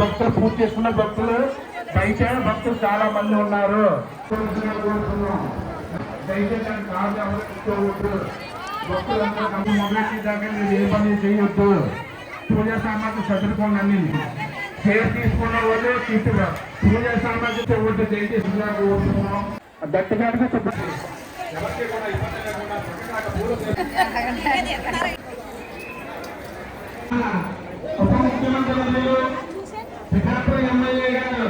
భక్తులు పూజ చేసుకున్న భక్తులు బయట భక్తులు చాలా మంది ఉన్నారు. దయచేసి కార్డు ఎవరు దాకా మీరు ఏ పని చేయొద్దు. పూజా సామాగ్రి చదువుకోండి షేర్ తీసుకున్న వాళ్ళు తీసుకురా పూజా సామాగ్రి ఇవ్వద్దు దయచేసి చెప్పండి. ఎవరికి కూడా ఇబ్బంది లేకుండా పక్కన పూలు ఉప ముఖ్యమంత్రి పిఠాపురం ఎమ్మెల్యే గారు.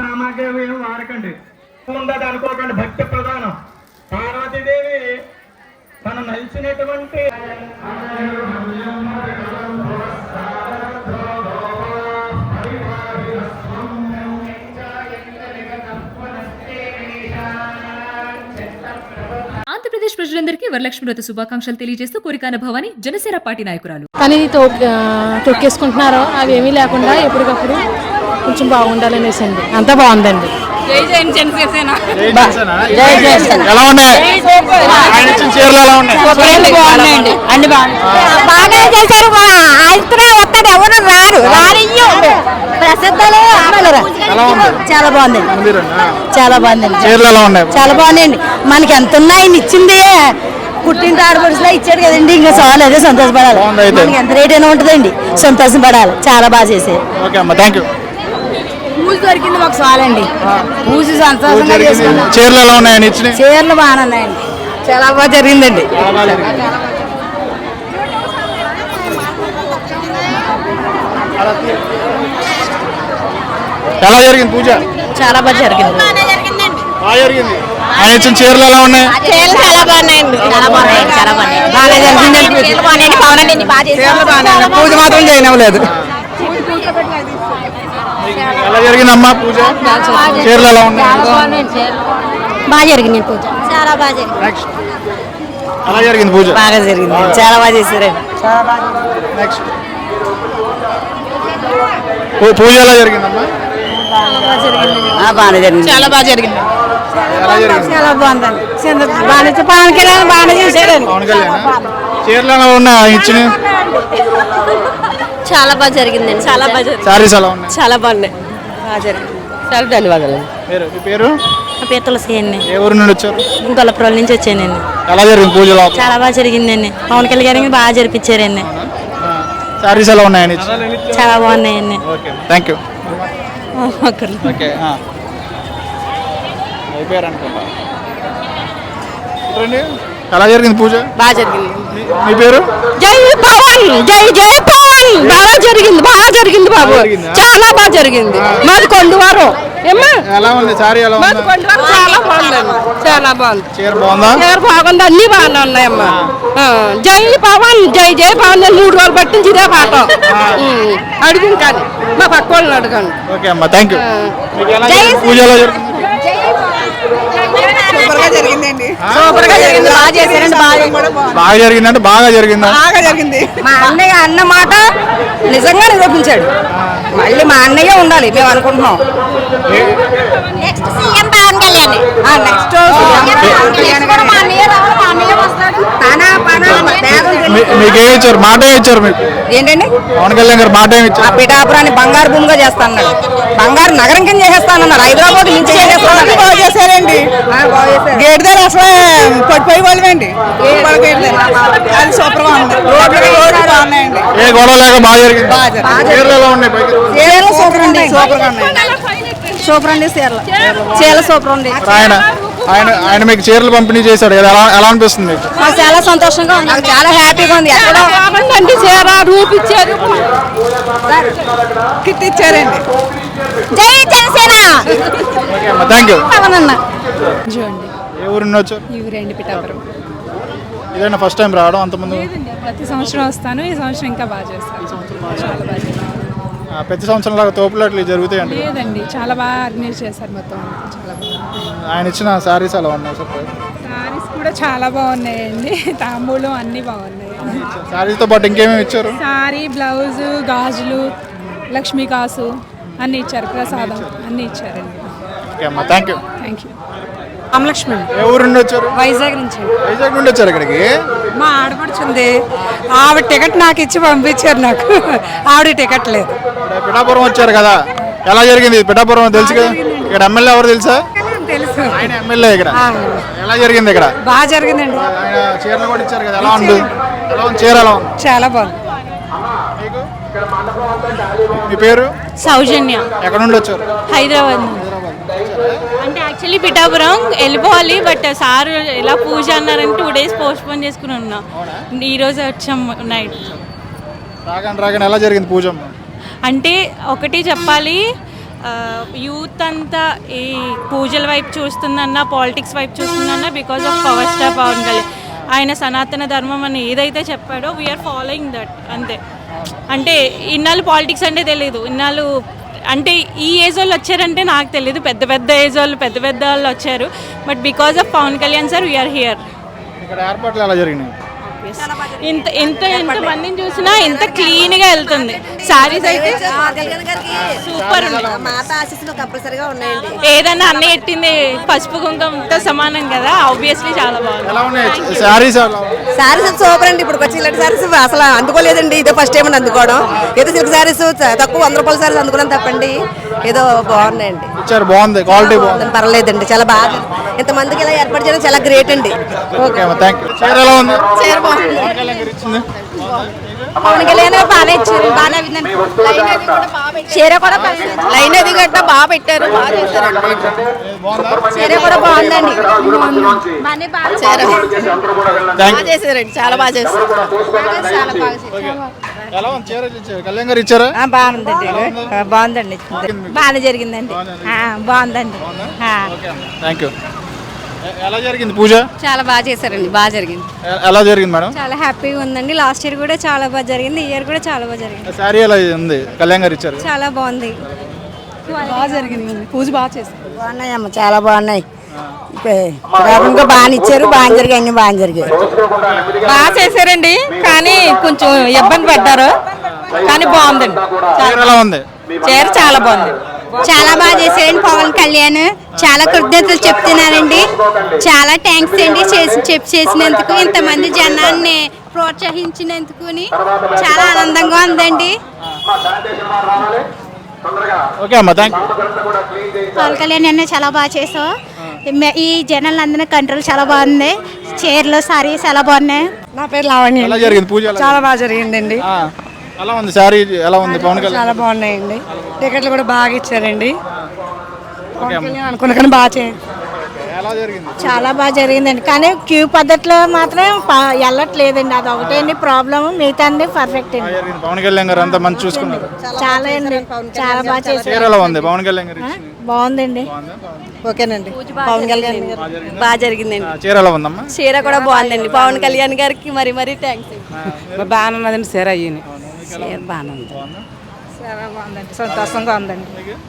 రామాదేవి ఏం వాడకండి. ఉండదు అనుకోకండి భక్తి ప్రధానం. పార్వతీదేవి తను నలిచినటువంటి ప్రజలందరికీ వరలక్ష్మి వ్రత శుభాకాంక్షలు తెలియజేస్తూ కోరికాన భవాని జనసేన పార్టీ నాయకురాలు. కానీ తో తొక్కేసుకుంటున్నారో అవి ఏమీ లేకుండా ఎప్పటికప్పుడు కొంచెం బాగుండాలనేసి అండి అంతా బాగుందండి. ఎలా ఉన్నాయి? ఆయన ఇచ్చిన చీరలు ఎలా ఉన్నాయి? బాగున్నాయండి. అన్ని బాగా చేశారు? మా ఇక్కడే వస్తాడు ఎవరు రారు? రానియ్యం. ప్రసిద్ధులు అమ్మలు ఎలా ఉంది? చాలా బాగుందండి? చాలా బాగుందండి. చీరలు ఎలా ఉన్నాయి? చాలా బాగున్నాయండి. మనకి ఎంత ఉన్నాయి? ఇచ్చింది పుట్టిన ఆడపడుచులా ఇచ్చాడు కదండి. ఇంకా చాలు అదే సంతోషపడాలి. బాగుంది ఎంత రేట్ అయినా ఉంటుందండి. సంతోషపడాలి. చాలా బాగా చేశారు. ఓకే అమ్మా థ్యాంక్ యూ పూజ దొరికింది మాకు చాలండి. పూజ సంతోషంగా చేసుకున్నాం. చీరలు ఎలా ఉన్నాయి ఆయన ఇచ్చినాయి చీరలు బాగానే ఉన్నాయండి. చాలా బాగా జరిగిందండి. ఎలా జరిగింది పూజ? చాలా బాగా జరిగింది. బాగా జరిగింది. ఆయన ఇచ్చిన చీరలు ఎలా ఉన్నాయి? చీరలు చాలా బాగున్నాయండి. చాలా బాగున్నాయి చాలా బాగున్నాయి. బాగా జరిగిందండి. చీరలు బాగున్నాయండి పవన్ అండి బాగా చేశారు. పూజ మాత్రం చేయనవలేదు ఎలా జరిగిందమ్మా పూజ? చీరలు ఎలా ఉన్నాయి? బాగా జరిగింది పూజ. చాలా బాగా జరిగింది. నెక్స్ట్ ఎలా జరిగింది పూజ? బాగా జరిగింది. చాలా బాగా చేశారండి నెక్స్ట్ పూజ ఎలా జరిగిందమ్మా? బాగా జరిగింది. చాలా బాగా జరిగింది. చాలా బాగుందండి. బాగా పవన్ కళ్యాణ్ బాగా చేశారండి పవన్ కళ్యాణ్? చీరలు ఎలా ఉన్నాయి ఆయన ఇచ్చినాయి చాలా బాగా జరిగిందండి. చాలా బాగా జరిగింది. ఎలా ఉన్నాయి? చాలా బాగున్నాయి. బాగా జరిగింది. చాలా ధన్యవాదాలు. పేరు? మీ పేరు? నా పేరు తులసి అండి. ఏ ఊరు నుండి వచ్చారు? గొల్లపురం నుంచి వచ్చానండి. ఎలా జరిగింది పూజ లోపల చాలా బాగా జరిగిందండి. పవన్ కళ్యాణ్ గారికి బాగా జరిపించారండి. ఎలా ఇచ్చినాయి చాలా బాగున్నాయండి. ఓకే థ్యాంక్ యూ ఓకే అయిపోయారు అనుకుంటా రండి. ఎలా జరిగింది పూజ? బాగా జరిగింది. మీ పేరు? జై పవన్! జై జై పవన్! బాగా జరిగింది బాగా జరిగింది బాబు? చాలా బాగా జరిగింది. మాది కొండవారం. మాది ఉంది? కొండవారం చాలా బాగుందండి చాలా బాగుంది. చీర బాగుందా? చీర బాగుంది అన్ని బాగానే ఉన్నాయమ్మా. జై పవన్ జై జై పవన్ అని మూడు రోజులు పట్టించి ఇదే పాట అడిగింది కానీ మా పక్క వాళ్ళని అడగండి అమ్మా థ్యాంక్ యూ మీకు ఎలా జరిగింది? పూజ ఎలా జరిగింది సూపర్గా సూపర్గా జరిగింది. బాగా చేశారండి బాగా బాగా జరిగిందంటే బాగా జరిగిందా? బాగా జరిగింది. మా అన్నయ్య అన్న మాట నిజంగా నిరూపించాడు. మళ్ళీ మా అన్నయ్య ఉండాలి మేము అనుకుంటున్నాం. Next CM Pawan Kalyan next తన పన భేదం మీ- తెలియదు. మీకు ఏమి ఇచ్చారు మాట ఏమి ఇచ్చారు మీకు. ఏంటండి? పవన్ కళ్యాణ్ గారు మాట ఏమి ఆ ఇచ్చారు పిఠాపురాన్ని బంగారు భూమిగా చేస్తానన్నాడు. బంగారు నగరం కింద చేసేస్తానన్నాడు. హైదరాబాద్ నుంచి బాగా చేశారండి. గేట్ దగ్గర అసలు పడిపోయి వాళ్ళండి అది సూపర్గా ఉంది. రోడ్లు రోడ్లు బాగున్నాయండి. ఏ గొడవ లేక బాగా జరిగింది? చీరలు ఎలా ఉన్నాయి పైకి? చీరలు సూపర్ అండి సూపర్గా ఉన్నాయి. సూపర్ అండి చీరలు చీరలు సూపర్ ఉంది ఆయన ఆయన ఆయన మీకు చీరలు పంపిణీ చేశాడు కదా ఎలా ఎలా అనిపిస్తుంది మీకు? నాకు చాలా సంతోషంగా ఉంది నాకు చాలా హ్యాపీగా ఉంది. ఎక్కడో అండి చీర రూపిచ్చారు. కిట్ ఇచ్చారండి జై జనసేన! థ్యాంక్ యూ చూడండి. ఏ ఊరు వచ్చారు? ఈ ఊరండి పిఠాపురం. ఇదేనా ఫస్ట్ టైం రావడం అంతకుముందు ప్రతి సంవత్సరం వస్తాను ఈ సంవత్సరం ఇంకా బాగా చేస్తాను. చాలా బాగా ప్రతి సంవత్సరం లాగా తోపులాట్లు జరుగుతాయండి. లేదండి చాలా బాగా ఆర్గనైజ్ చేశారు మొత్తం. చాలా బాగా. ఆయన ఇచ్చిన శారీస్ అలా ఉన్నాయి సార్ కూడా చాలా బాగున్నాయండి తాంబూలం అన్నీ బాగున్నాయి. శారీతో పాటు ఇంకేమేమి ఇచ్చారు? సారీ బ్లౌజు గాజులు లక్ష్మీ కాసు అన్నీ ఇచ్చారు ప్రసాదం అన్నీ ఇచ్చారండి. ఓకే అమ్మా thank you. Thank you. Ramalakshmi. ఏ ఊరు నుండి వచ్చారు? వైజాగ్ నుంచి. వైజాగ్ నుండి వచ్చారు ఇక్కడికి? మా ఆడపడుచుంది. ఆవిడ టికెట్ నాకు ఇచ్చి పంపించారు నాకు. ఆవిడ టికెట్ లేదు. ఇక్కడ పిఠాపురం వచ్చారు కదా. ఎలా జరిగింది పిఠాపురం తెలుసు కదా? ఇక్కడ ఎమ్మెల్యే ఎవరు తెలుసా? తెలుసు. ఆయన ఎమ్మెల్యే ఇక్కడ. ఎలా జరిగింది ఇక్కడ? బాగా జరిగిందండి. ఆయన చీరలు కూడా ఇచ్చారు కదా. ఎలా ఉంది? ఎలా ఉంది? చీర ఎలా ఉంది? చాలా బాగుంది. మీకు? మీ పేరు? సౌజన్య. ఎక్కడ నుండి వచ్చారు? హైదరాబాద్ యాక్చువల్లీ పిఠాపురం వెళ్ళిపోవాలి బట్ సార్ ఎలా పూజ అన్నారని టూ డేస్ పోస్ట్ పోన్ చేసుకుని ఉన్నా. ఈ రోజు వచ్చాం నైట్ రాగానే రాగానే ఎలా జరిగింది పూజ అంటే ఒకటి చెప్పాలి యూత్ అంతా ఈ పూజల వైపు చూస్తుందన్నా పాలిటిక్స్ వైపు చూస్తుందన్నా because of power star Pawan Kalyan. ఆయన సనాతన ధర్మం అని ఏదైతే చెప్పాడో వీఆర్ ఫాలోయింగ్ దట్ అంతే. అంటే ఇన్నాళ్ళు పాలిటిక్స్ అంటే తెలియదు ఇన్నాళ్ళు అంటే ఈ ఏజ్ వాళ్ళు వచ్చారంటే నాకు తెలియదు పెద్ద పెద్ద ఏజ్ వాళ్ళు పెద్ద పెద్ద వాళ్ళు వచ్చారు. But because of Pawan Kalyan sir we're here ఇక్కడ ఏర్పాట్లు ఎలా జరిగినాయి? ఇంత ఎంత ఎంత మందిని చూసినా ఎంత క్లీన్గా వెళ్తుంది. శారీస్ అయితే సూపర్ ఉన్నాయి మాత ఆశీస్సులు కంపల్సరీగా ఉన్నాయండి. ఏదన్నా అన్న ఎట్టింది పసుపు కుంకుమతో సమానం కదా ఆబ్వియస్లీ చాలా బాగుంది? శారీస్ సూపర్ అండి. ఇప్పుడు వచ్చి ఇలాంటి శారీస్ అసలు అందుకోలేదండి. ఇదే ఫస్ట్ టైం అందుకోవడం. ఏదో సిల్క్ శారీస్ తక్కువ వంద రూపాయల శారీస్ అందుకోవడం తప్పండి. ఏదో బాగున్నాయండి. ఇచ్చారు బాగుంది క్వాలిటీ బాగుంది. పర్లేదండి చాలా బాగా ఇంతమందికి ఇలా ఏర్పాటు చేయడం చాలా గ్రేట్ అండి. ఓకే అమ్మా థ్యాంక్ యూ చీర ఎలా ఉంది? చీర బాగుంది. పవన్ కళ్యాణ్ గారు ఇచ్చింది పవన్ కళ్యాణ్ బాగా ఇచ్చారు బాగా చీర కూడా లైన్ అది గట్ట బాగా పెట్టారు. బాగా చేశారు చీర కూడా బాగుందండి. యూ చేశారండి చాలా బాగా చేశారు. ఇచ్చారు. కళ్యాణ్ గారు ఇచ్చారా? బాగుందండి. బాగుందండి. బాగానే జరిగిందండి. ఆ, బాగుందండి. ఆ. ఓకే థ్యాంక్ యూ ఎలా జరిగింది పూజ? చాలా బాగా చేశారండి బాగా జరిగింది. ఎలా జరిగింది మేడం? చాలా హ్యాపీగా ఉందండి. లాస్ట్ ఇయర్ కూడా చాలా బాగా జరిగింది ఈ ఇయర్ కూడా చాలా బాగా జరిగింది. శారీ ఎలా ఉంది? కళ్యాణ్ గారు ఇచ్చారు. చాలా బాగుంది. బాగా జరిగింది పూజ బాగా చేశారు. బాగున్నాయమ్మ చాలా బాగున్నాయి. ఇంకా బాగా ఇచ్చారు బాగా జరిగాయి అన్ని బాగా జరిగాయి. బాగా చేశారండి కానీ కొంచెం ఇబ్బంది పడ్డారు. కానీ బాగుందండి. చీర చాలా బాగుంది. చాలా బాగా చేశారండి పవన్ కళ్యాణ్. చాలా కృతజ్ఞతలు చెప్తున్నానండి చాలా థ్యాంక్స్ అండి చేసి చెప్పి చేసినందుకు ఇంతమంది జనాన్ని ప్రోత్సహించినందుకు చాలా ఆనందంగా ఉందండి. పవన్ కళ్యాణ్ అన్న చాలా బాగా చేసావు. ఈ జనాలందరినీ కంట్రోల్ చాలా బాగుంది. చీరలు సారీస్ చాలా బాగున్నాయి. నా పేరు లావణ్య ఎలా జరిగింది? పూజ ఎలా చాలా బాగా జరిగిందండి. ఎలా ఉంది శారీ? ఎలా ఉంది? పవన్ కళ్యాణ్? చాలా బాగున్నాయండి. టికెట్లు కూడా బాగా ఇచ్చారండి. పవన్ కళ్యాణ్ అనుకున్న కానీ బాగా చే ఎలా జరిగింది? చాలా బాగా జరిగిందండి. కానీ క్యూ పద్ధతిలో మాత్రం ప- వెళ్ళట్లేదండి. అది ఒకటేండి ప్రాబ్లం మిగతా అన్ని పర్ఫెక్ట్ అండి. జరిగింది? పవన్ కళ్యాణ్ గారు అంతా మంచి చూసుకున్నారు. చాలా అండి చాలా బాగా చేశారు. చీర ఎలా ఉంది? పవన్ కళ్యాణ్ గారు ఇచ్చింది బాగుందండి. ఓకేనండి. పవన్ కళ్యాణ్ గారు. బాగా జరిగిందండి. ఆ, చీర ఎలా ఉందమ్మా? చీర కూడా బాగుందండి. పవన్ కళ్యాణ్ గారికి మరి మరి థ్యాంక్స్ బాగానే ఉన్నదండి చీర అయ్యింది. చీర బాగానే ఉంది చాలా బాగుందండి. సంతోషంగా ఉందండి.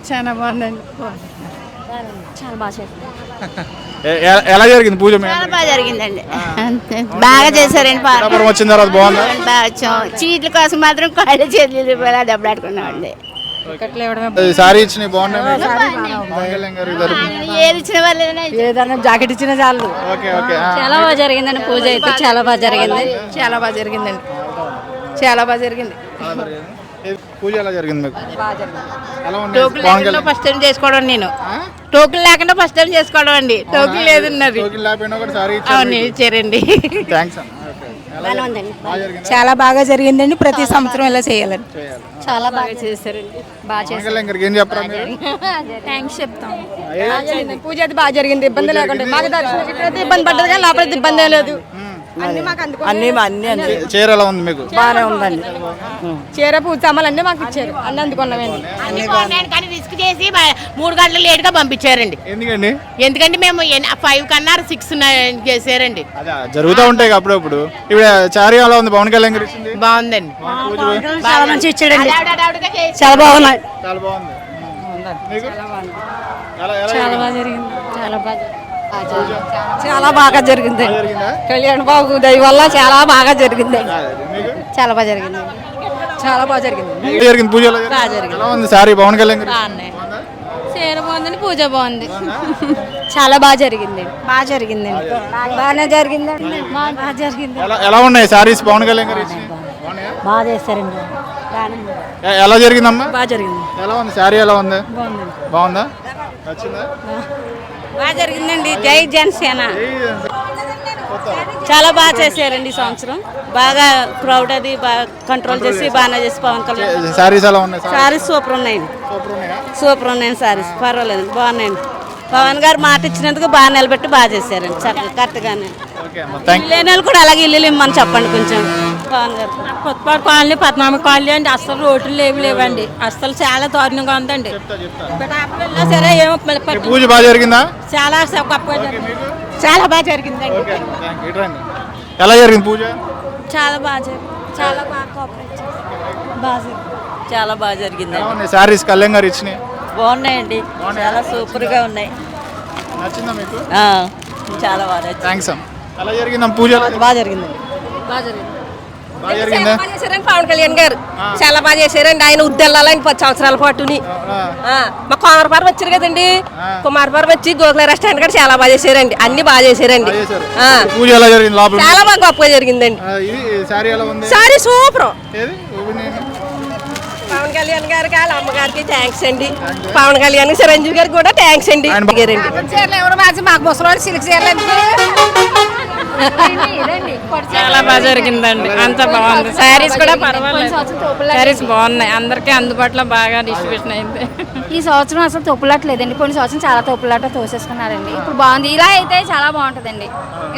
చాలా బాగుందండి. చాలా బాగా ఎ- ఎలా జరిగింది పూజ? మీ బాగా జరిగిందండి. బాగా చేశారండి పిఠాపురం వచ్చిన తర్వాత బాగుందా? చీట్ల కోసం మాత్రం కాళ్ళు చేతులు దెబ్బలాడుకున్నామండి. గారి తరపున. ఏది ఇచ్చిన ఏదైనా జాకెట్ ఇచ్చిన చాలు. Okay okay. ఆ. చాలా బాగా జరిగిందండి పూజ అయితే. చాలా బాగా జరిగింది. చాలా బాగా జరిగిందండి. చాలా బాగా జరిగింది. పూజ ఎలా జరిగింది మీకు? ఎలా ఉంది పవన్ కళ్యాణ్ ఫస్ట్ టైం చేసుకోవడం నేను. టోకులు లేకుండా ఫస్ట్ టైం చేసుకోవడం అండి. టోకులు లేదున్నది. టోకెన్ లేకపోయినా కూడా శారీ అవును ఇచ్చారండి. థ్యాంక్స్ అన్న. ఓకే. ఎలా జరిగింది? బాగా జరిగిందా? చాలా బాగా జరిగిందండి. ప్రతి సంవత్సరం ఇలా చేయాలండి చేయాలి. చాలా బాగా చేశారండి. బాగా పవన్ కళ్యాణ్ గారికి ఏం చెప్పరా మీరు? థ్యాంక్స్ చెప్తాం. పూజ అయితే బాగా జరిగింది. ఇబ్బంది లేకుండా. మాకు దర్శనం ఇబ్బంది పడ్డది కానీ లోపల ఇబ్బంది లేదు. అన్ని అన్ని అన్ని చీ- చీర ఎలా ఉంది మీకు? బాగానే ఉందండి. చీర పూజ సామాన్లు అన్నీ మాకు ఇచ్చారు. అన్ని అందుకున్నామండి కానీ రిస్క్ చేసి మూడు గంటలు లేట్గా పంపించారండి. ఎందుకండి? ఎందుకంటే మేము ఫైవ్ కన్నా సిక్స్ చేశారండి. అదే జరుగుతూ ఉంటాయి అప్పుడప్పుడు. ఇప్పుడు చారీ ఎలా ఉంది? పవన్ కళ్యాణ్ గారు బాగుందండి. చాలా మంచి ఇచ్చాడండి. చాలా బాగున్నాయి. చాలా బాగుంది. చాలా బాగా జరిగింది. చాలా బాగా చాలా బాగా జరిగింది జరిగిందా కళ్యాణ్ బాబు దయ వల్ల చాలా బాగా జరిగింది చాలా బాగా జరిగింది చాలా బాగా జరిగింది జరిగింది పూజ బాగా జరిగింది జరిగింది. సారీ పవన్ కళ్యాణ్ చీర బాగుందండి పూజ బాగుంది చాలా బాగా జరిగింది బాగా జరిగింది బాగానే జరిగిందండి బాగా జరిగింది ఎలా ఉన్నాయి సారీస్ పవన్ కళ్యాణ్ గారు? బాగా చేస్తారండి ఎలా జరిగిందమ్మా బాగా జరిగింది ఎలా ఉంది సారీ ఎలా ఉంది బాగుందా నచ్చిందా బాగా జరిగిందండి. జై జనసేన. చాలా బాగా చేశారండి ఈ సంవత్సరం. బాగా క్రౌడ్ అది బాగా కంట్రోల్ చేసి బాగానే చేసి పవన్ కళ్యాణ్ సారీస్ సూపర్ ఉన్నాయండి. సూపర్ ఉన్నాయా? సూపర్ ఉన్నాయండి సారీస్ పర్వాలేదు బాగున్నాయండి. పవన్ గారు మాట ఇచ్చినందుకు బాగా నిలబెట్టి బాగా చేశారండి. చక్కగా కరెక్ట్గానే. లేని వాళ్ళు కూడా అలాగే ఇల్లు ఇమ్మని చెప్పండి కొంచెం పవన్ గారు. కొత్తపాడు కాలనీ పద్నాలుగు కాలనీ అండి. అస్సలు రోడ్లు లేవు లేవండి. అస్సలు చాలా దారుణంగా ఉందండి. సరే ఏమో మళ్ళీ ఈ పట్టు- పూజ బాగా జరిగిందా? చాలా గొప్పగా జరిగింది. చాలా బాగా జరిగిందండి. ఎలా జరిగింది పూజ? చాలా బాగా జరిగింది. చాలా బాగా కోఆపరేట్. బాగా జరిగింది. చాలా బాగా జరిగింది సారీస్? కళ్యాణ్ గారు ఇచ్చినాయి. బాగున్నాయండి. చాలా సూపర్గా ఉన్నాయి. నచ్చిందా మీకు? ఆ, చాలా బాగా. థ్యాంక్స్ అమ్మ. ఎలా జరిగిందమ్మా పూజ జరిగింది? బాగా జరిగింది. బాగా జరిగిందా? పవన్ కళ్యాణ్ గారు? చాలా బాగా చేశారండి. ఆయన ఉద్దెళ్ళాలని పది సంవత్సరాల పాటుని. మా కుమారపురం వచ్చారు కదండి. కుమారపురం వచ్చి గోకుల రెస్టారెంట్ కూడా చాలా బాగా చేశారండి. అన్ని బాగా చేశారండి. జరిగింది చాలా బాగా గొప్పగా జరిగిందండి. సారీ ఎలా ఉంది? Sorry super. పవన్ కళ్యాణ్ గారికి వాళ్ళ అమ్మగారికి థ్యాంక్స్ అండి. పవన్ కళ్యాణ్ చిరంజీవి గారికి కూడా థ్యాంక్స్ అండి. మాకు ముసలి సిల్క్ చాలా బాగా జరిగిందండి. అంత బాగుంది. శారీస్ కూడా పర్వాలేదు. శారీస్ బాగున్నాయి. అందరికీ అందుబాటులో బాగా డిస్ట్రిబ్యూషన్ అయింది. ఈ సంవత్సరం అసలు తొప్పులట్లేదండి కొన్ని సంవత్సరం చాలా తొప్పులాట తోసేసుకున్నారండి. ఇప్పుడు బాగుంది. ఇలా అయితే చాలా బాగుంటుందండి.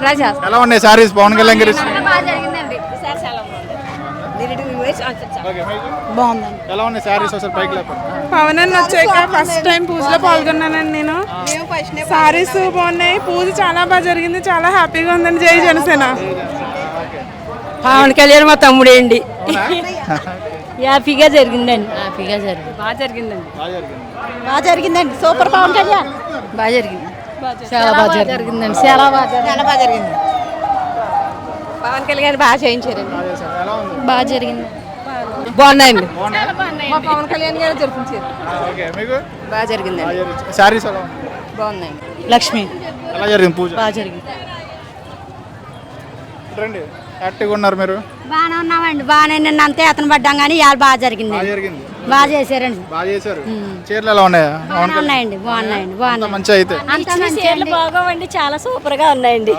ఇలా చేస్తారు ఎలా ఉన్నాయి సారీస్? పవన్ కళ్యాణ్ గారు బాగా జరిగిందండి? బాగుందండి. ఎలా ఉన్నాయి సారీస్ అసలు పైకి లేపండి. పవన్ అన్న వచ్చాక ఫస్ట్ టైం పూజలో పాల్గొన్నానండి నేను. సారీస్ బాగున్నాయి. పూజ చాలా బాగా జరిగింది. చాలా హ్యాపీగా ఉందండి. జై జనసేన. పవన్ కళ్యాణ్ మా తమ్ముడే అండి హ్యాపీగా జరిగిందండి. హ్యాపీగా జరిగింది. బాగా జరిగిందండి. బాగా జరిగింది. బాగా జరిగిందండి. సూపర్ పవన్ కళ్యాణ్. బాగా జరిగింది. చాలా బాగా జరిగిందండి. చాలా బాగా చాలా బాగా జరిగింది. పవన్ కళ్యాణ్ బాగా చేయించారండి. బాగా జరిగింది. బాగున్నాయండి. మా పవన్ కళ్యాణ్ గారు జరిపించారు ఆ, ఓకే. మీకు? బాగా జరిగిందండి. ఉంది బాగున్నాయండి. లక్ష్మి. ఎలా జరిగింది పూజ? బాగా జరిగింది. రండి. యాక్టివ్గా ఉన్నారు మీరు? బాగానే ఉన్నామండి. బాగానే నిన్న అంతే అతను పడ్డాం కానీ ఇవాళ బాగా జరిగింది. బాగా జరిగింది. బాగా చేశారండి. బాగా చేశారు. చీరలు ఎలా ఉన్నాయా? బాగున్నాయండి. అంతా బాగున్నాయి. మంచి అయితే. అంతా మంచిగా బాగోండి చాలా సూపర్గా ఉన్నాయండి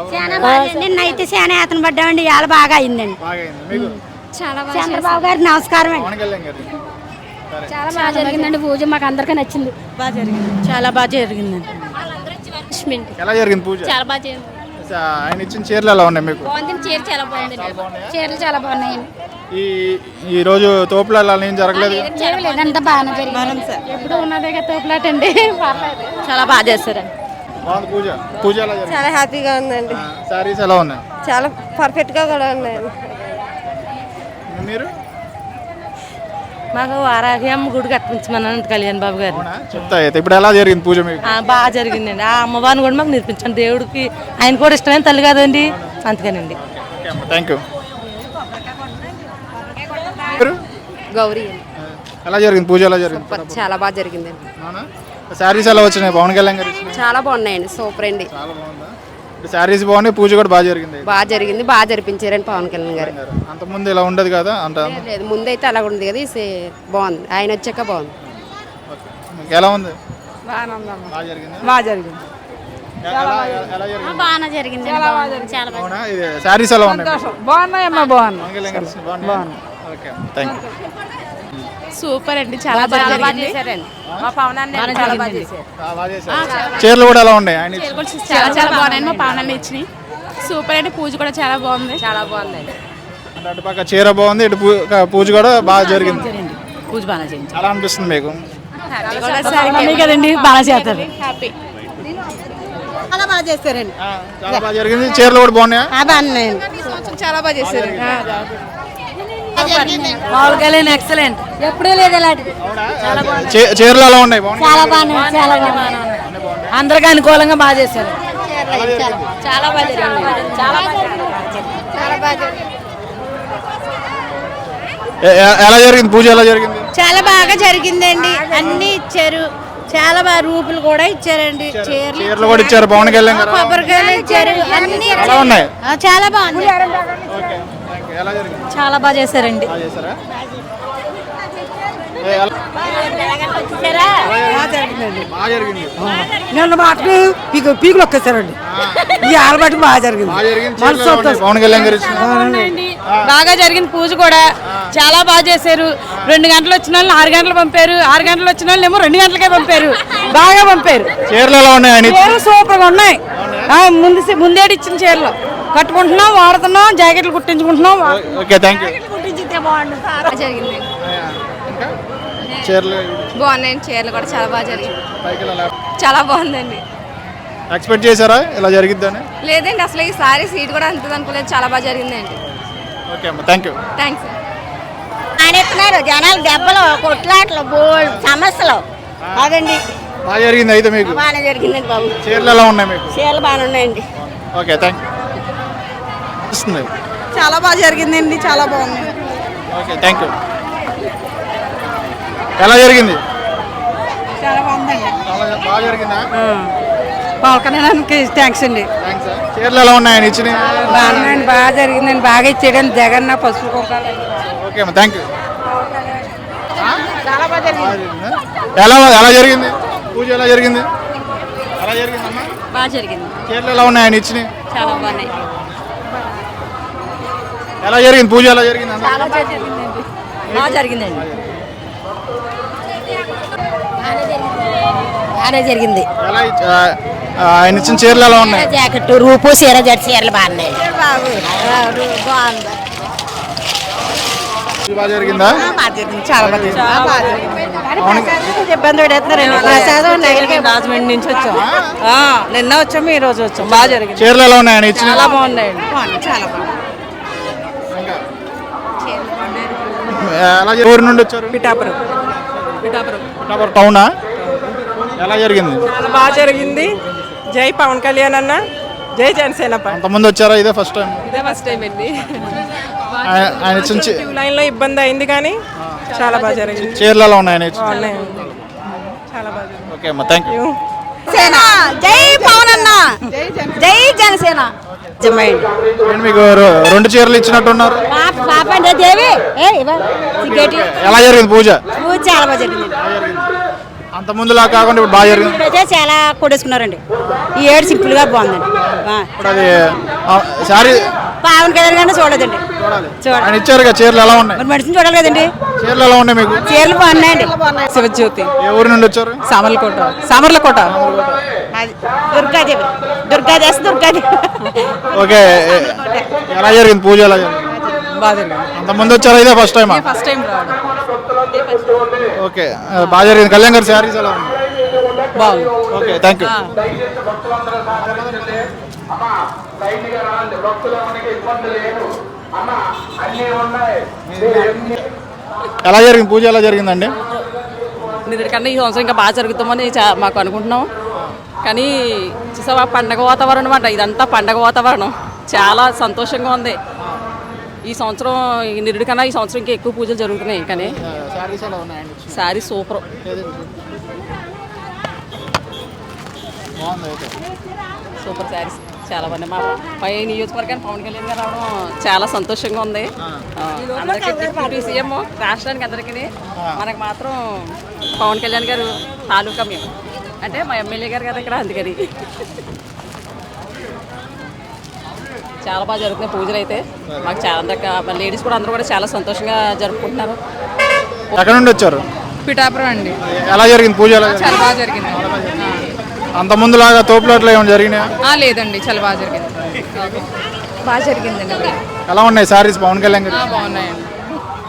నిన్న అయితే చాలా అతను పడ్డామండి. ఇవాళ బాగా అయిందండి. బాగా అయింది. మీకు? చాలా చంద్రబాబు గారికి నమస్కారం అండి. గారు. చాలా బాగా జరిగిందండి. పూజ మాకు అందరికీ నచ్చింది. బాగా జరిగింది. చాలా బాగా జరిగిందండి. ఎలా జరిగింది పూజ? చాలా బాగా జరిగింది. ఆయన ఇచ్చిన చీరలు ఎలా ఉన్నాయి మీకు? బాగుంది. చీర చాలా బాగుంది చీరలు చాలా బాగున్నాయండి ఈ ఈ రోజు తోపులలో ఏం జరగలేదు? బాగానే జరిగింది. ఎప్పుడు ఉన్నదే కదా తోపులాటండి పర్లేదు. చాలా బాగా చేస్తారండి బాగుంది పూజ. పూజ ఎలా చాలా హ్యాపీగా ఉందండి. సారీస్ ఎలా ఉన్నాయి? చాలా పర్ఫెక్ట్గా కూడా ఉన్నాయండి మీరు. మాకు వారాహ్యం గుడి కట్టించమన్నాను కళ్యాణ్ బాబు గారు. చెప్తా అయితే ఇప్పుడు ఎలా జరిగింది పూజ బాగా జరిగిందండి. ఆ అమ్మవారిని కూడా మాకు నేర్పించండి దేవుడికి ఆయన కూడా ఇష్టమైన తల్లి కదండి. అందుకనండి. Thank you Gauri. ఎలా జరిగింది? పూజ ఎలా జరిగింది? చాలా బాగా జరిగిందండి. శారీస్ ఎలా వచ్చినాయి? పవన్ కళ్యాణ్ గారు చాలా బాగున్నాయండి. సూపర్ అండి. చాలా బాగుందా? శారీస్ బాగున్నాయి పూజ కూడా బాగా జరిగింది. బాగా జరిగింది బాగా జరిపించారండి పవన్ కళ్యాణ్ గారు. అంతకుముందు ఇలా ఉండదు కదా అంట? లేదు ముందైతే అలా ఉంది కదా ఇది బాగుంది. ఆయన వచ్చాక బాగుంది. ఎలా ఉంది? బాగా జరిగిందా? బాగా జరిగింది. శారీస్ ఎలా ఉన్నాయి? బాగున్నాయమ్మా బాగున్నాయి. బాగున్నాయి. ఓకే. థ్యాంక్ యూ సూపర్ అండి చాలా బాగా జరిగింది. మా పవన్ అన్న చాలా బాగా చేశారు. బాగా చేశారు. చీరలు కూడా ఎలా ఉన్నాయి? ఆయన ఇచ్చిన చాలా చాలా బాగున్నాయి. మా పవన్ అన్న ఇచ్చినాయి. సూపర్ అండి పూజ కూడా చాలా బాగుంది. చాలా బాగుందండి అంటే అటు పక్క చీర బాగుంది ఇటు పూ- పూజ కూడా బాగా జరిగింది. పూజ బాగా ఎలా అనిపిస్తుంది మీకు? కదండి బాగా చేస్తారు. హ్యాపీ చాలా బాగా చేస్తారండి. చాలా బాగా జరిగింది. చీరలు కూడా బాగున్నాయా? బాగున్నాయండి. చాలా బాగా చేశారు. పవన్ కళ్యాణ్ ఎక్సలెంట్ ఎప్పుడూ లేదు ఇలాంటిది చీ- చీరలు ఎలా ఉన్నాయి? బాగున్నాయి? చాలా బాగున్నాయి చాలా బాగున్నాయి. అందరికి అనుకూలంగా బాగా చేశారు. చాలా బాగా జరిగింది. చాలా ఎ- ఎ- ఎలా జరిగింది? పూజ ఎలా జరిగింది? చాలా బాగా జరిగిందండి. అన్ని ఇచ్చారు. చాలా బాగా రూపులు కూడా ఇచ్చారండి. చీరలు. చీరలు కూడా ఇచ్చారు. పవన్ కళ్యాణ్ గారు. కొబ్బరికాయలు ఇచ్చారు. అన్ని ఎలా ఉన్నాయి. ఆ, చాలా బాగుంది. చాలా బాగా చేశారండి. నిన్న మాటకు పీకు పీకులు ఒక్కేసారండి. ఈ ఆలబట్టి బాగా జరిగింది. బాగా జరిగింది. పూజ కూడా. చాలా బాగా చేశారు. రెండు గంటలు వచ్చిన వాళ్ళని ఆరు గంటలు పంపారు. ఆరు గంటలు వచ్చిన వాళ్ళని ఏమో రెండు గంటలకే పంపారు. బాగా పంపారు. చీరలు ఎలా ఉన్నాయి ఆయన ఇచ్చిన- చీరలు సూపర్గా ఉన్నాయి. ముందు ముందేటి ఇచ్చిన చీరలు. కట్టుకుంటున్నాం వాడుతున్నాం జాకెట్లు కుట్టించుకుంటున్నాం. ఓకే థ్యాంక్ యూ జరిగింది. ఇంకా? చీరలు? బాగున్నాయండి చీరలు కూడా చాలా బాగా జరిగింది చాలా బాగుందండి. ఎక్స్పెక్ట్ చేశారా? ఇలా జరిగిద్దని? లేదండి అసలు ఈసారి సీట్ కూడా అంతది అనుకోలేదు చాలా బాగా జరిగిందండి. ఓకే అమ్మ థ్యాంక్ యూ థ్యాంక్స్ ఆడెత్తున్నారు జనాలు దెబ్బలు కొట్లాట్లు బోల్ సమస్యలు. అదండి. బాగా జరిగింది అయితే మీకు. బాగానే జరిగిందండి బాబు. చీరలు ఎలా ఉన్నాయి మీకు? చీరలు బాగానే ఉన్నాయండి. ఓకే థ్యాంక్ యూ చాలా బాగా జరిగిందండి చాలా బాగుంది. ఓకే థ్యాంక్ యూ ఎలా జరిగింది? చాలా బాగుందండి. బాగా జరిగిందా? థ్యాంక్స్ అండి. చీరలు ఎలా ఉన్నాయి ఆయన ఇచ్చినవి? బాగుందండి బాగా జరిగిందండి బాగా ఇచ్చేయడం జగన్ పసుపు కుంకాలు. ఓకే అమ్మ థ్యాంక్ యూ ఎలా ఎలా జరిగింది? పూజ ఎలా జరిగింది? ఎలా జరిగిందమ్మా? బాగా జరిగింది. చీరలు ఎలా ఉన్నాయి ఆయన ఇచ్చినవి? చాలా బాగున్నాయి. ఎలా జరిగింది? పూజ ఎలా జరిగింది? బాగా జరిగిందండి. బాగానే జరిగింది. ఎలా ఆయన ఇచ్చిన చీరలు ఎలా ఉన్నాయి? జాకెట్ రూపు చీర జట్ చీరలు బాగున్నాయి. బాబు బాగుంది. పూజ బాగా జరిగిందా? బాగా చాలా బాగా ఇబ్బంది రాజమండ్రి నుంచి వచ్చాం. ఆ, నిన్న వచ్చాము ఈ రోజు వచ్చాం. బాగా జరిగింది. చీరలు ఎలా ఉన్నాయి చాలా బాగున్నాయండి. చాలా బాగుంది ఎలా ఊరు నుండి వచ్చారు? పిఠాపురం. పిఠాపురం. పిఠాపురం టౌనా? ఎలా జరిగింది? చాలా బాగా జరిగింది. జై పవన్ కళ్యాణ్ అన్న. జై జనసేన అంతమంది వచ్చారా? ఇదే ఫస్ట్ టైం ఇదే ఫస్ట్ టైం అండి. ఆయన- లైన్లో ఇబ్బంది అయింది కానీ చాలా బాగా జరిగింది. చీరలు ఎలా ఉన్నాయి. చాలా బాగా ఓకే అమ్మా థ్యాంక్ యూ జై పవన్ అన్న. జై జనసేన. నేను మీకు రెండు చీరలు ఇచ్చినట్టున్నారు. పాప పాప అంటే దేవి? ఏ ఎలా జరిగింది పూజ? పూజ చాలా బాగా జరిగింది. అంత ముందులా కాకుండా ఇప్పుడు బాగా జరిగింది? చాలా కొడేసుకున్నారండి ఈ ఏడు సింపుల్గా బాగుందండి ఇప్పుడు అది శారీ పవన్ కళ్యాణ్ గారిని చూడలేదండి. చూడాలి. ఇచ్చారు కదా చీరలు ఎలా ఉన్నాయి? మనిషిని చూడాలి కదండి. చీరలు ఎలా ఉన్నాయి మీకు? చీరలు బాగున్నాయండి. శివజ్యోతి. ఏ ఊరు నుండి వచ్చారు? సామర్లకోట. సామర్లకోట. అది దుర్గాదేవి దుర్గాదేశ్ దుర్గాదేవి ఓకే ఎలా జరిగింది పూజ ఎలా జరిగింది? బాగా జరిగింది అంత ముందు వచ్చారా ఇదే ఫస్ట్ టైమా ఫస్ట్ టైం రావడం. ఓకే బాగా జరిగింది. కళ్యాణ్ గారి శారీస్ ఎలా ఉన్నాయి? బాగుంది. ఓకే థ్యాంక్ యూ ఎలా జరిగింది? పూజ ఎలా జరిగిందండి? నిన్నటికన్నా ఈ సంవత్సరం ఇంకా బాగా జరుగుతామని చా- మాకు అనుకుంటున్నాం కానీ చూసావా పండగ వాతావరణం అన్నమాట. ఇదంతా పండగ వాతావరణం. చాలా సంతోషంగా ఉంది. ఈ సంవత్సరం ఈ నిరుడి కన్నా ఈ సంవత్సరం ఇంకా ఎక్కువ పూజలు జరుగుతున్నాయి కానీ శారీ సూపర్. బాగుంది సూపర్ శారీస్. చాలా బాగున్నాయి. మా పై నియోజకవర్గానికి పవన్ కళ్యాణ్ గారు రావడం చాలా సంతోషంగా ఉంది. అందరికీ సీఎం రాష్ట్రానికి అందరికీ. మనకు మాత్రం పవన్ కళ్యాణ్ గారు తాలూకా మేము. అంటే మా ఎమ్మెల్యే గారు కదా ఇక్కడ అందుకని. చాలా బాగా జరుగుతున్నాయి పూజలు అయితే. మాకు చాలా అందరికీ లేడీస్ కూడా అందరూ కూడా చాలా సంతోషంగా జరుపుకుంటున్నారు. ఎక్కడ నుండి వచ్చారు? పిఠాపురం అండి. ఎలా జరిగింది పూజ? జరిగింది చాలా బాగా జరిగింది. అంత ముందులాగా తోపులాట్లు ఏమైనా జరిగినాయా? ఆ, లేదండి చాలా బాగా జరిగింది. బాగా జరిగిందండి ఎలా ఉన్నాయి శారీస్ పవన్ కళ్యాణ్ గారు? బాగున్నాయండి.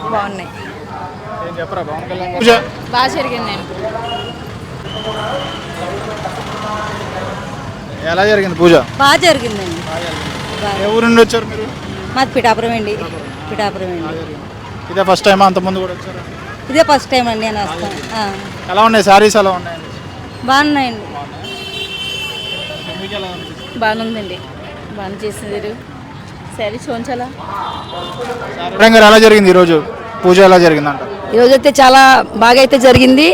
బాగున్నాయి. ఏం చెప్పరా పవన్ కళ్యాణ్ పూజ బాగా జరిగిందండి. ఎలా జరిగింది పూజ? బాగా జరిగిందండి. ఏ ఊరు నుండి వచ్చారు మీరు? మాది పిఠాపురం అండి. పిఠాపురం. అండి. ఇదే ఫస్ట్ టైం అంత ముందు కూడా వచ్చారు? ఇదే ఫస్ట్ టైం అండి నేను వస్తాను ఆ, ఎలా ఉన్నాయి? శారీస్ ఎలా ఉన్నాయి? బాగున్నాయండి. మీకు ఎలా ఉందండి బాగానే చేసేదారు సరే చూంచాలా ఎప్పుడైనా గారు ఎలా జరిగింది ఈరోజు? పూజ ఎలా జరిగిందంట? ఈరోజు అయితే చాలా బాగా అయితే జరిగింది.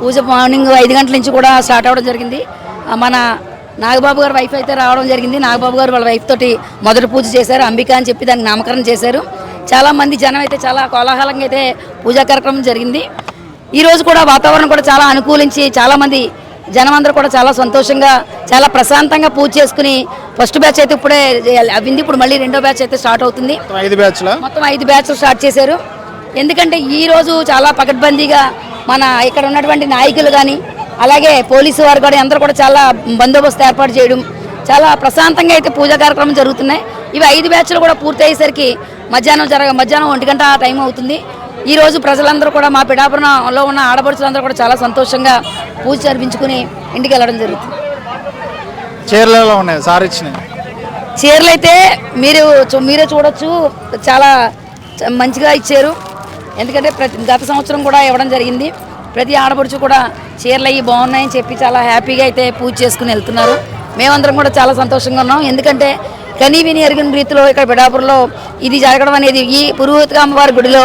పూజ మార్నింగ్ ఐదు గంటల నుంచి కూడా స్టార్ట్ అవ్వడం జరిగింది. మన నాగబాబు గారి వైఫ్ అయితే రావడం జరిగింది. నాగబాబు గారు వాళ్ళ వైఫ్ తోటి మొదటి పూజ చేశారు. అంబిక అని చెప్పి దానికి నామకరణం చేశారు. చాలా మంది జనం అయితే చాలా కోలాహలంగా అయితే పూజా కార్యక్రమం జరిగింది. ఈ రోజు కూడా వాతావరణం కూడా చాలా అనుకూలించి చాలా మంది జనం అందరూ కూడా చాలా సంతోషంగా చాలా ప్రశాంతంగా పూజ చేసుకుని ఫస్ట్ బ్యాచ్ అయితే ఇప్పుడే అవింది ఇప్పుడు మళ్ళీ రెండో బ్యాచ్ అయితే స్టార్ట్ అవుతుంది. ఐదు బ్యాచ్ల? మొత్తం ఐదు బ్యాచ్లు స్టార్ట్ చేశారు. ఎందుకంటే ఈ రోజు చాలా పకడ్బందీగా మన ఇక్కడ ఉన్నటువంటి నాయకులు కానీ అలాగే పోలీసు వారు కూడా అందరూ కూడా చాలా బందోబస్తు ఏర్పాటు చేయడం చాలా ప్రశాంతంగా అయితే పూజా కార్యక్రమం జరుగుతున్నాయి. ఇవి ఐదు బ్యాచ్లు కూడా పూర్తి అయ్యేసరికి మధ్యాహ్నం జరగ మధ్యాహ్నం ఒంటి గంట ఆ టైం అవుతుంది. ఈ రోజు ప్రజలందరూ కూడా మా పిఠాపురంలో ఉన్న ఆడపడుచులందరూ కూడా చాలా సంతోషంగా పూజ జరిపించుకుని ఇంటికి వెళ్ళడం జరుగుతుంది. చీరలు ఎలా ఉన్నాయి సార్ చీరలు అయితే మీరు మీరే చూడొచ్చు. చాలా మంచిగా ఇచ్చారు. ఎందుకంటే ప్రతి గత సంవత్సరం కూడా ఇవ్వడం జరిగింది. ప్రతి ఆడపడుచు కూడా చీరలు అవి బాగున్నాయని చెప్పి చాలా హ్యాపీగా అయితే పూజ చేసుకుని వెళ్తున్నారు. మేమందరం కూడా చాలా సంతోషంగా ఉన్నాం. ఎందుకంటే కనీ విని ఎరిగిన రీతిలో ఇక్కడ బిడాపురంలో ఇది జరగడం అనేది ఈ పురోహిత అమ్మవారి గుడిలో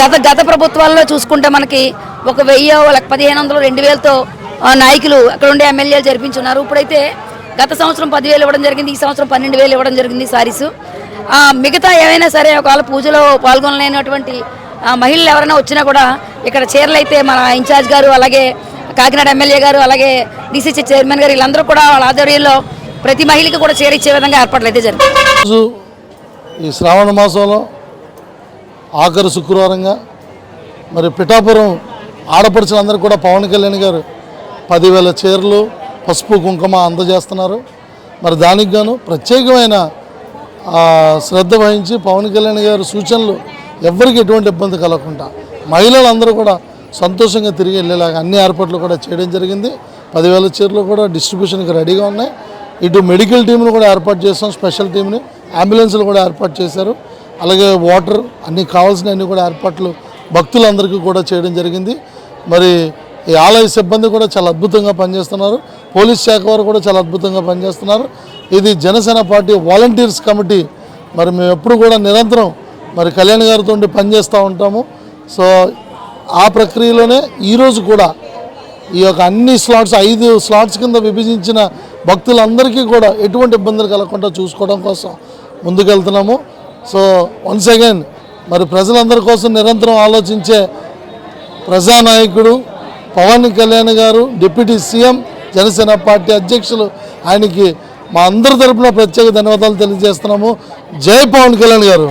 గత గత ప్రభుత్వాల్లో చూసుకుంటే మనకి ఒక వెయ్యి లేక పదిహేను వందలు రెండు వేలతో ఆ, నాయకులు అక్కడ ఉండే ఎమ్మెల్యేలు జరిపించున్నారు. ఇప్పుడైతే గత సంవత్సరం పదివేలు ఇవ్వడం జరిగింది. ఈ సంవత్సరం పన్నెండు వేలు ఇవ్వడం జరిగింది సారీస్. మిగతా ఏమైనా సరే ఒకవేళ పూజలో పాల్గొనలేనటువంటి మహిళలు ఎవరైనా వచ్చినా కూడా ఇక్కడ చీరలు అయితే మన ఇన్ఛార్జ్ గారు అలాగే కాకినాడ ఎమ్మెల్యే గారు అలాగే డిసిసి చైర్మన్ గారు వీళ్ళందరూ కూడా వాళ్ళ ఆధ్వర్యంలో ప్రతి మహిళకి కూడా చీర ఇచ్చే విధంగా ఏర్పాట్లు అయితే జరిగాయి. ఈ శ్రావణ మాసంలో ఆఖరు శుక్రవారంగా మరి పిఠాపురం ఆడపడుచులందరూ కూడా పవన్ కళ్యాణ్ గారు పదివేల చీరలు పసుపు కుంకుమ అందజేస్తున్నారు. మరి దానికి గాను ప్రత్యేకమైన శ్రద్ధ వహించి పవన్ కళ్యాణ్ గారు సూచనలు ఎవరికి ఎటువంటి ఇబ్బంది కలగకుండా మహిళలందరూ కూడా సంతోషంగా తిరిగి వెళ్ళేలాగా అన్ని ఏర్పాట్లు కూడా చేయడం జరిగింది. పదివేల చీరలు కూడా డిస్ట్రిబ్యూషన్కి రెడీగా ఉన్నాయి. ఇటు మెడికల్ టీంను కూడా ఏర్పాటు చేస్తాం స్పెషల్ టీంని అంబులెన్స్లు కూడా ఏర్పాటు చేశారు. అలాగే వాటర్ అన్ని కావాల్సిన అన్ని కూడా ఏర్పాట్లు భక్తులందరికీ కూడా చేయడం జరిగింది. మరి ఈ ఆలయ సిబ్బంది కూడా చాలా అద్భుతంగా పనిచేస్తున్నారు. పోలీస్ శాఖ వారు కూడా చాలా అద్భుతంగా పనిచేస్తున్నారు. ఇది జనసేన పార్టీ వాలంటీర్స్ కమిటీ. మరి మేము ఎప్పుడు కూడా నిరంతరం మరి కళ్యాణ్ గారితో పనిచేస్తూ ఉంటాము. సో ఆ ప్రక్రియలోనే ఈరోజు కూడా ఈ యొక్క అన్ని స్లాట్స్ ఐదు స్లాట్స్ కింద విభజించిన భక్తులందరికీ కూడా ఎటువంటి ఇబ్బందులు కలగకుండా చూసుకోవడం కోసం ముందుకెళ్తున్నాము. సో వన్స్ అగైన్ మరి ప్రజలందరి కోసం నిరంతరం ఆలోచించే ప్రజానాయకుడు పవన్ కళ్యాణ్ గారు డిప్యూటీ సీఎం జనసేన పార్టీ అధ్యక్షులు ఆయనకి మా అందరి తరపున ప్రత్యేక ధన్యవాదాలు తెలియజేస్తున్నాము. జై పవన్ కళ్యాణ్ గారు.